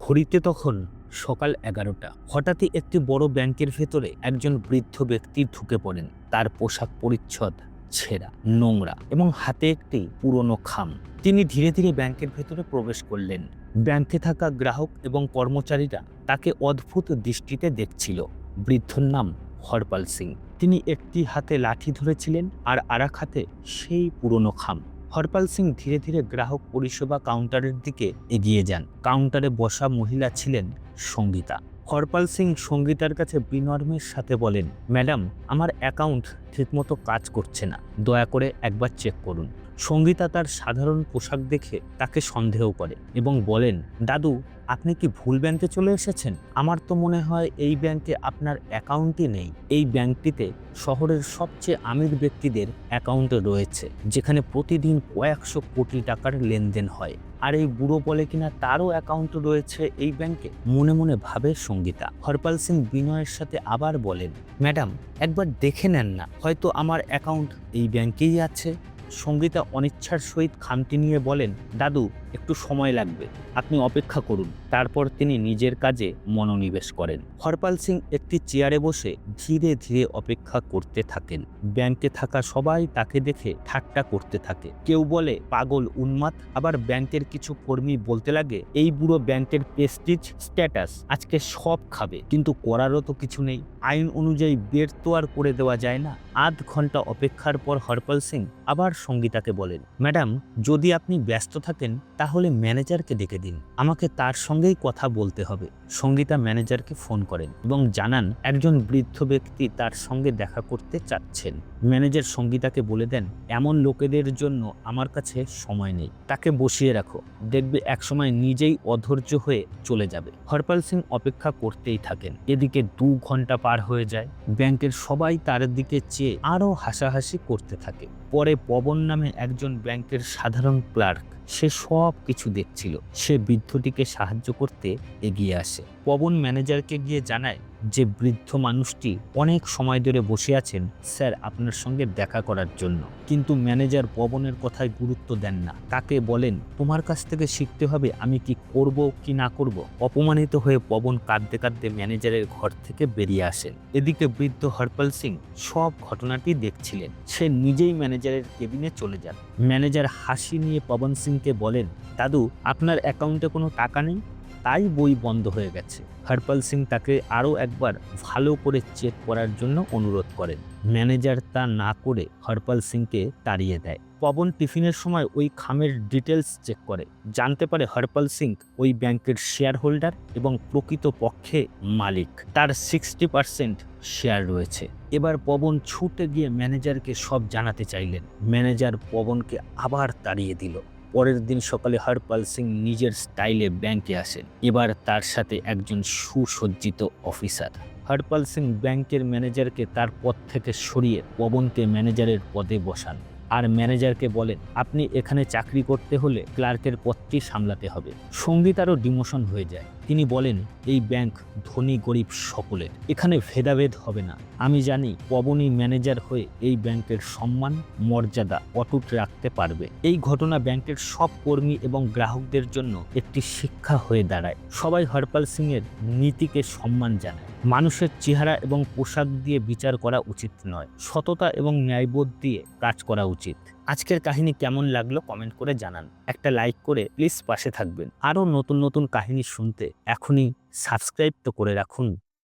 ঘড়িতে তখন সকাল এগারোটা। হঠাৎই একটি বড় ব্যাংকের ভেতরে একজন বৃদ্ধ ব্যক্তি ঢুকে পড়েন। তার পোশাক পরিচ্ছদ, ছেঁড়া, নোংরা এবং হাতে একটি পুরনো খাম। তিনি ধীরে ধীরে ব্যাংকের ভেতরে প্রবেশ করলেন। ব্যাংকে থাকা গ্রাহক এবং কর্মচারীরা তাকে অদ্ভুত দৃষ্টিতে দেখছিল। বৃদ্ধর নাম হরপাল সিং। তিনি একটি হাতে লাঠি ধরেছিলেন আর আরেক হাতে সেই পুরনো খাম। হরপাল সিং ধীরে ধীরে গ্রাহক পরিষেবা কাউন্টারের দিকে এগিয়ে যান। কাউন্টারে বসা মহিলা ছিলেন সঙ্গীতা। হরপাল সিং সঙ্গীতার কাছে বিনর্মের সাথে বলেন, ম্যাডাম, আমার অ্যাকাউন্ট ঠিকমতো কাজ করছে না। দয়া করে একবার চেক করুন। সঙ্গীতা তার সাধারণ পোশাক দেখে তাকে সন্দেহ করে এবং বলেন, দাদু, আপনি কি ভুল ব্যাংকে চলে এসেছেন? আমার তো মনে হয় এই ব্যাংকে আপনার অ্যাকাউন্টই নেই। এই ব্যাংকটিতে শহরের সবচেয়ে আমির ব্যক্তিদের অ্যাকাউন্টে রয়েছে, যেখানে প্রতিদিন কয়েকশো কোটি টাকার লেনদেন হয়। আর এই বুড়ো বলে কিনা তারও অ্যাকাউন্ট রয়েছে এই ব্যাংকে মনে মনে ভাবে সঙ্গীতা। হরপাল সিং বিনয়ের সাথে আবার বলেন, ম্যাডাম, একবার দেখে নেন না, হয়তো আমার অ্যাকাউন্ট এই ব্যাংকেই আছে। সঙ্গীতা অনিচ্ছার সহিত খামটি নিয়ে বলেন, দাদু একটু সময় লাগবে। আপনি অপেক্ষা করুন। তারপর তিনি নিজের কাজে মনোনিবেশ করেন। হরপাল সিং একটি চেয়ারে বসে ধীরে ধীরে অপেক্ষা করতে থাকেন। ব্যাংকে থাকা সবাই তাকে দেখে ঠাট্টা করতে থাকে। কেউ বলে, পাগল, উন্মাদ। আবার ব্যাংকের কিছু কর্মী বলতে লাগে, এই বুড়ো ব্যাংকের প্রেস্টিজ স্ট্যাটাস আজকে সব খাবে। কিন্তু করারও তো কিছু নেই। আইন অনুযায়ী বের তো আর করে দেওয়া যায় না। আধ ঘণ্টা অপেক্ষার পর হরপাল সিং আবার সঙ্গীতাকে বলেন, ম্যাডাম, যদি আপনি ব্যস্ত থাকেন তাহলে ম্যানেজারকে ডেকে দিন। আমাকে তার সঙ্গেই কথা বলতে হবে। সঙ্গীতা ম্যানেজারকে ফোন করেন এবং জানান একজন বৃদ্ধ ব্যক্তি তার সঙ্গে দেখা করতে চাচ্ছেন। ম্যানেজার সঙ্গীতাকে বলে দেন, এমন লোকেদের জন্য আমার কাছে সময় নেই। তাকে বসিয়ে রাখো। দেখবে একসময় নিজেই অধৈর্য হয়ে চলে যাবে হরপাল সিং অপেক্ষা করতেই থাকেন। এদিকে দু ঘণ্টা পার হয়ে যায়। ব্যাংকের সবাই তার দিকে চেয়ে আরও হাসাহাসি করতে থাকে। পরে পবন নামে একজন ব্যাংকের সাধারণ ক্লার্ক। সে সব কিছু দেখছিল। সে বৃদ্ধটিকে সাহায্য করতে এগিয়ে আসে। পবন ম্যানেজারকে গিয়ে জানায় যে বৃদ্ধ মানুষটি অনেক সময় ধরে বসে আছেন, স্যার, আপনার সঙ্গে দেখা করার জন্য। কিন্তু ম্যানেজার পবনের কথায় গুরুত্ব দেন না। তাকে বলেন, তোমার কাছ থেকে শিখতে হবে আমি কি করব কি না করব? অপমানিত হয়ে পবন কাঁদতে কাঁদতে ম্যানেজারের ঘর থেকে বেরিয়ে আসেন। এদিকে বৃদ্ধ হরপাল সিং সব ঘটনাটি দেখছিলেন। সে নিজেই ম্যানেজারের কেবিনে চলে যান। ম্যানেজার হাসি নিয়ে পবন সিংকে বলেন, দাদু, আপনার অ্যাকাউন্টে কোনো টাকা নেই? তাই বই বন্ধ হয়ে গেছে। হরপাল সিং তাকে আরও একবার ভালো করে চেক করার জন্য অনুরোধ করেন। ম্যানেজার তা না করে হরপাল সিংকে তাড়িয়ে দেয়। পবন টিফিনের সময় ওই খামের ডিটেলস চেক করে। জানতে পারে হরপাল সিং ওই ব্যাংকের শেয়ার হোল্ডার এবং প্রকৃত পক্ষে মালিক। তার সিক্সটি পার্সেন্ট শেয়ার রয়েছে। এবার পবন ছুটে গিয়ে ম্যানেজারকে সব জানাতে চাইলেন। ম্যানেজার পবনকে আবার তাড়িয়ে দিল। পরের দিন সকালে হরপাল সিং নিজের স্টাইলে ব্যাংকে আসেন। এবার তার সাথে একজন সুসজ্জিত অফিসার। হরপাল সিং ব্যাংকের ম্যানেজারকে তার পদ থেকে সরিয়ে পবনকে ম্যানেজারের পদে বসান। আর ম্যানেজারকে বলেন, আপনি এখানে চাকরি করতে হলে ক্লার্কের পদটি সামলাতে হবে। সঙ্গীতারও ডিমোশন হয়ে যায়। তিনি বলেন, এই ব্যাংক ধনী গরিব সকলের। এখানে ভেদাভেদ হবে না। আমি জানি পবনী ম্যানেজার হয়ে এই ব্যাংকের সম্মান, মর্যাদা অটুট রাখতে পারবে। এই ঘটনা ব্যাংকের সব কর্মী এবং গ্রাহকদের জন্য একটি শিক্ষা হয়ে দাঁড়ায়। সবাই হরপাল সিং এর নীতিকে সম্মান জানায়। মানুষের চেহারা এবং পোশাক দিয়ে বিচার করা উচিত নয়। সততা এবং ন্যায়বোধ দিয়ে কাজ করা উচিত। আজকের কাহিনী কেমন লাগল কমেন্ট করে জানান। একটা লাইক করে প্লিজ পাশে থাকবেন। আরও নতুন নতুন কাহিনী শুনতে এখনই সাবস্ক্রাইব তো করে রাখুন।